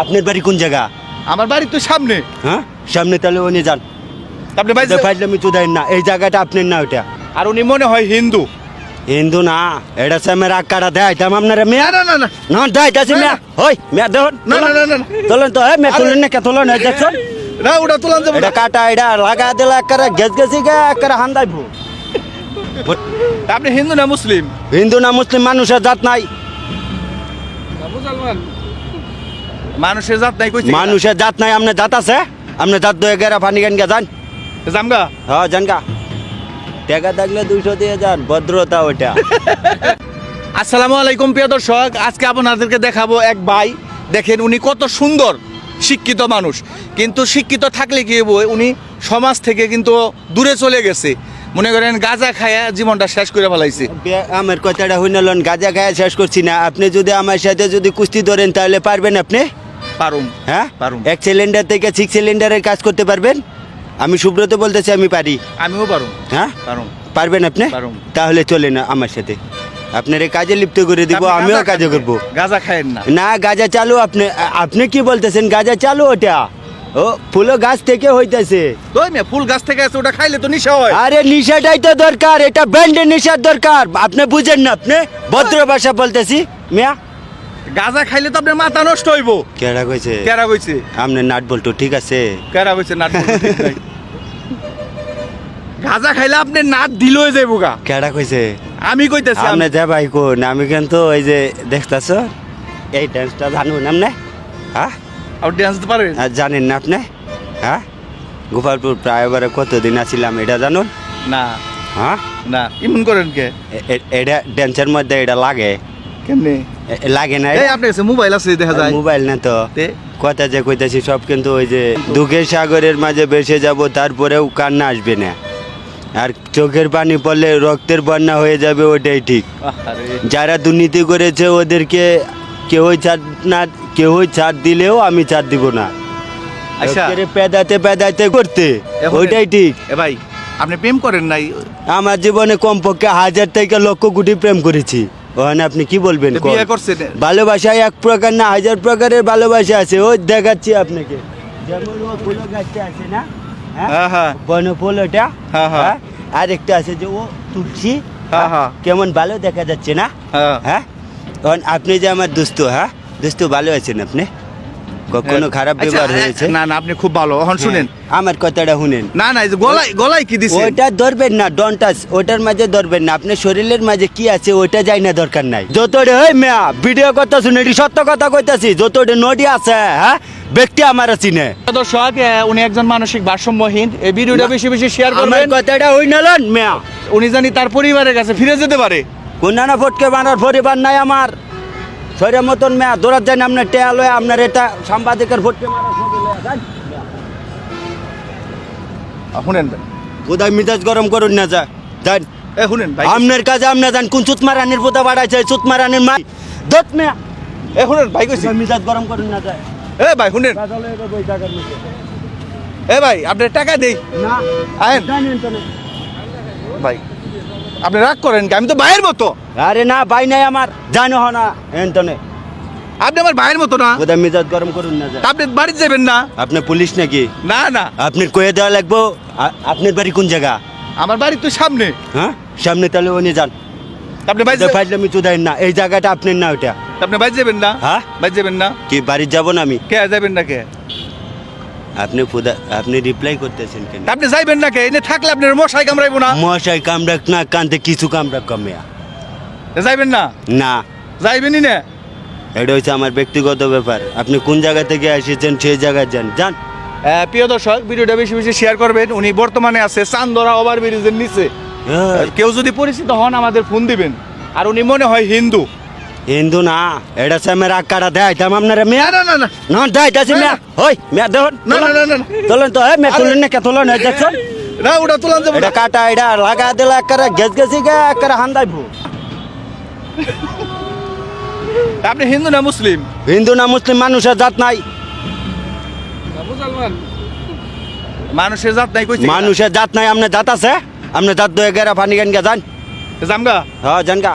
আপনার বাড়ি কোন জায়গা? আমার বাড়ি তো সামনে। হ্যাঁ? সামনে তাহলে উনি যান। আপনি বাড়ি ফাইজলামি চুদাই না। এই জায়গাটা আপনার না ওটা আর উনি মনে হয় হিন্দু। হিন্দু না। এটা সামনে রাক্কাটা দেয়। তাম আপনারা মেয়া? না না না না। না দেয় তাছি মেয়া? হই মেয়া দেখুন না, না, না, না। তোলেন তো হ্যাঁ মেয়া তুলেন না কে তোলেন? দেখছেন? না ওটা তোলান যাবে এটা কাটা এটা লাগা দিলে একেবারে গেছ গেছি গে একেবারে হান্দাইব আপনি হিন্দু না মুসলিম? হিন্দু না মুসলিম মানুষের জাত নাই। মানুষের জাত নাই কইছে মানুষের জাত নাই আপনার জাত আছে? আপনার জাত দয়ে গেরা পানি গান গে যান? জামগা হ্যাঁ যান গা টাকা থাকলে দুইশো দিয়ে যান ভদ্রতা ওইটা। আসসালামু আলাইকুম প্রিয় দর্শক। আজকে আপনাদেরকে দেখাবো এক ভাই। দেখেন উনি কত সুন্দর শিক্ষিত মানুষ। কিন্তু শিক্ষিত থাকলে কি উনি সমাজ থেকে কিন্তু দূরে চলে গেছে। মনে করেন গাঁজা খায়া জীবনটা শেষ করে ফেলাইছে। আমার কথাটা হইনলন গাজা খায়া শেষ করছি না। আপনি যদি আমার সাথে যদি কুস্তি ধরেন তাহলে পারবেন আপনি? পারুম। হ্যাঁ? পারুম। এক সিলিন্ডার থেকে সিক্স সিলিন্ডারের কাজ করতে পারবেন? আমি সুব্রত বলতেছি আমি পারি। আমিও পারুম। হ্যাঁ? পারুম। পারবেন আপনি? পারুম। তাহলে চলেন আমার সাথে। আপনার কাজে লিপ্ত করে দিব আমিও কাজে করব। গাঁজা খায়েন না। না গাজা চালু আপনি আপনি কি বলতেছেন? গাজা চালু ওটা? ও ফুলো গাছ থেকে হইতেছে। ফুল গাছ থেকে আছে ওটা খাইলে তো নিশা হয়। আরে নিশাটাই তো দরকার এটা ব্যান্ডের নিশার দরকার। আপনি বুঝেন না আপনি? ভদ্র ভাষা বলতেছি মিয়া। গাঁজা খাইলে তো আপনার মাথা নষ্ট হইব। কেডা কইছে? কেরা কইছে? আপনি নাট বল্টু ঠিক আছে? কেরা কইছে নাট বলতে ঠিক নাই। গাঁজা খাইলে আপনি নাট দিলই যাইব গা। কেডা কইছে? আমি কইতেছি আপনি যা ভাই কোন? আমি কিন্তু ওই যে দেখতাছ? এই ডান্সটা জানুন আপনি? হ্যাঁ আপনি ডান্স তো পারেন আর জানেন না আপনি? হ্যাঁ গোপালপুর প্রায় এবারে কতদিন আছিলাম এটা জানুন না। হ্যাঁ না ইমন করেন কে? এটা ড্যান্সের মধ্যে এটা লাগে। কেমনে? লাগে না। এই আপনার কাছে মোবাইল আছে দেখা যায়। মোবাইল না তো। কথা যে কইতাছি সব কিন্তু ওই যে দুঃখের সাগরের মাঝে ভেসে যাব তারপরেও কান্না আসবে না। আর চোখের পানি পড়লে রক্তের বন্যা হয়ে যাবে ওটাই ঠিক। যারা দুর্নীতি করেছে ওদেরকে কেউই ছাড় না কেউই ছাড় দিলেও আমি ছাড় দিব না। আচ্ছা। পেদাতে পেদাতে করতে ওইটাই ঠিক। ভাই আপনি প্রেম করেন নাই? আমার জীবনে কমপক্ষে হাজার থেকে লক্ষ কোটি প্রেম করেছি। ওখানে আপনি কি বলবেন তো কোন? বিয়ে করছেন ভালোবাসা এক প্রকার না হাজার প্রকারের ভালোবাসা আছে। ওই দেখাচ্ছি আপনাকে। যেমন ও ফুলো গাছটা আছে না? হ্যাঁ? হ্যাঁ হ্যাঁ, হ্যাঁ। হ্যাঁ? আর একটা আছে যে ও তুলসী হ্যাঁ, হ্যাঁ। কেমন ভালো দেখা যাচ্ছে না? হ্যাঁ। হ্যাঁ? তখন আপনি যে আমার দোস্ত হ্যাঁ? দোস্ত ভালো আছেন আপনি? কখনো খারাপ আচ্ছা, ব্যবহার হয়েছে? না না আপনি খুব ভালো। এখন শুনেন। হ্যাঁ, আমার কথাটা শুনেন। না না গলায় গলায় কি দিছে? ওইটা ধরবেন না ডন্টাস ওটার মাঝে ধরবেন না। আপনার শরীরের মাঝে কি আছে ওইটা যাই না দরকার নাই। যতটা ওই মেয়া ভিডিও কথা শুনে এটি সত্য কথা কইতাছি। যতটা নদী আছে হ্যাঁ ব্যক্তি আমার চিনে। দর্শক উনি একজন মানসিক ভারসাম্যহীন। এই ভিডিওটা বেশি বেশি শেয়ার আমার করবেন কথাটা হই নালন মেয়া। উনি জানি তার পরিবারের কাছে ফিরে যেতে পারে। কোনানা ফটকে বানার পরিবার নাই আমার। শরীরের মতন মেয়া দৌড়াত যান আপনার টেয়া লয়ে আপনার এটা সাংবাদিকের ভোট লয়ে শুনেন কোথায় মিজাজ গরম করুন না যা যান। এ শুনেন ভাই। আপনার কাছে আপনার যান কোন চুতমা রানীর পোতা বাড়াইছে চুতমা রানীর মা দত মেয়া। এ শুনেন ভাই কইছি। মিজাজ গরম করুন না যায় এ ভাই শুনেন। এ ভাই আপনি টাকা দেই। না আয়েন। ভাই। আপনি রাগ করেন কি? আমি তো ভাইয়ের মতো। আরে না ভাই নাই আমার। জানো হ না এনতনে আপনি আমার ভাইয়ের মতো না। কোথায় মিজাজ গরম করুন না আপনি বাড়িতে যাবেন না। আপনি পুলিশ নাকি? না না। আপনি কয়ে দেওয়া লাগবো আপনার বাড়ি কোন জায়গা? আমার বাড়ি তো সামনে। হ্যাঁ? সামনে তাহলে উনি যান। আপনি বাইরে ফাইজলামি চুদাই না। এই জায়গাটা আপনার না ওটা আপনি বাইরে যাবেন না? হ্যাঁ? বাইরে যাবেন না? কি বাড়ি যাব না আমি? কে যাবেন না কে? আপনি আপনি রিপ্লাই করতেছেন কেন? আপনি যাইবেন না কে? এনে থাকলে আপনার মশাই কামড়াইবো না। মশাই কামড়াক না কানতে কিছু কামড়াক কমিয়া যাইবেন না? না। যাইবেনই না। এটা হচ্ছে আমার ব্যক্তিগত ব্যাপার। আপনি কোন জায়গা থেকে এসেছেন সেই জায়গায় যান যান। প্রিয় দর্শক ভিডিওটা বেশি বেশি শেয়ার করবেন। উনি বর্তমানে আছে চান্দরা ওভার ব্রিজের নিচে। এই, কেউ যদি পরিচিত হন আমাদের ফোন দিবেন। আর উনি মনে হয় হিন্দু। হিন্দু না এটা সামনে রাক্কাটা দেয় তাম আপনারা মেয়া। না না না না। মেয়া। হই মেয়া দেখুন না না না না। তোলেন তো হ্যাঁ মেয়া তুলেন না কে তোলেন এই দেখছেন না ওটা তোলান যাবে এটা কাটা এটা লাগা দিলে একেবারে গেছ গেছি গে একেবারে হান্দাইব আপনি হিন্দু না মুসলিম? হিন্দু না মুসলিম মানুষের জাত নাই। মানুষের জাত নাই কইছে মানুষের জাত নাই আপনার জাত আছে। আপনার জাত দয়ে গেরা পানি গান গে যান। জামগা হ্যাঁ যান গা।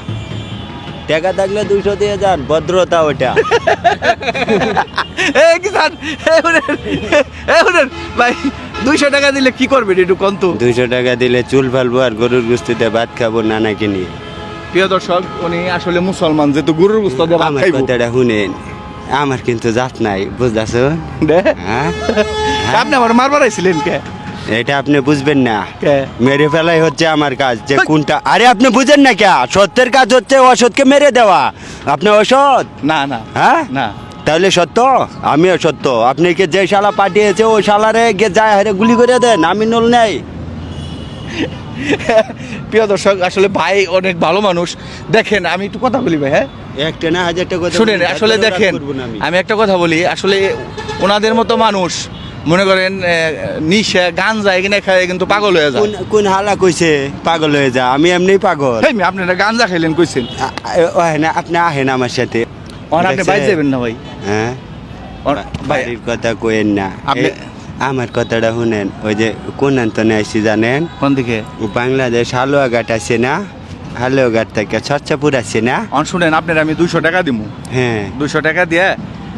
টাকা থাকলে দুইশো দিয়ে যান ভদ্রতা ওটা এ কিষান এ এ শুনেন ভাই দুইশো টাকা দিলে কি করবেন একটু কন্ত দুইশো টাকা দিলে চুল ফালবো আর গরুর গুস্তিতে ভাত খাব নানাকে নিয়ে। প্রিয় দর্শক উনি আসলে মুসলমান যেহেতু গরুর গুস্ত দিয়ে ভাত আমার খাইবো। কথাটা শুনেন আমার কিন্তু জাত নাই বুঝতেছো। হ্যাঁ? আপনি আমার মারবার আইছিলেন কে? এটা আপনি বুঝবেন না। মেরে ফেলাই হচ্ছে আমার কাজ যে কোনটা আরে আপনি বুঝেন না কে? সত্যের কাজ হচ্ছে অসৎকে মেরে দেওয়া। আপনি অসৎ? না না। হ্যাঁ? না। তাহলে সত্য? আমিও সত্য। আপনি কি যে শালা পাঠিয়েছে ওই শালারে গিয়ে যায় হারে গুলি করে দেন? আমি নল নেই। প্রিয় দর্শক আসলে ভাই অনেক ভালো মানুষ। দেখেন আমি একটু কথা বলি ভাই হ্যাঁ? একটা না হাজার টাকা শুনেন আসলে দেখেন। আমি একটা কথা বলি। আসলে ওনাদের মতো মানুষ মনে করেন নিশা গান যায় কিনে খায় কিন্তু পাগল হয়ে যায়। কোন হালা কইছে পাগল হয়ে যা আমি এমনি পাগল। আপনারা গাঞ্জা খাইলেন কইছেন। হ্যাঁ না আপনি আহেন আমার সাথে। আপনি? বাইর যাবেন না ভাই? হ্যাঁ? বাড়ির কথা কোয়েন না। আপনি- আমার কথাটা শুনেন। ওই যে কোন আন্তনে আইসি জানেন? কোন দিকে? বাংলাদেশ হালুয়াঘাট আছে না? হালুয়াঘাট থেকে চর্চাপুর আছে না? অন শুনেন আপনার আমি দুইশো টাকা দিব হ্যাঁ। দুইশো টাকা দিয়ে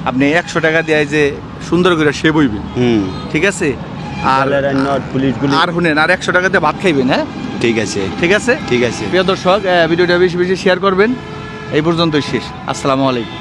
আপনি একশো টাকা দিয়ে যে সুন্দর করে সে বইবেন। ঠিক আছে? আর আর শুনেন আর একশো টাকা দিয়ে ভাত খাইবেন হ্যাঁ? ঠিক আছে। ঠিক আছে? ঠিক আছে। প্রিয় দর্শক ভিডিওটা বেশি বেশি শেয়ার করবেন। এই পর্যন্তই শেষ। আসসালামু আলাইকুম।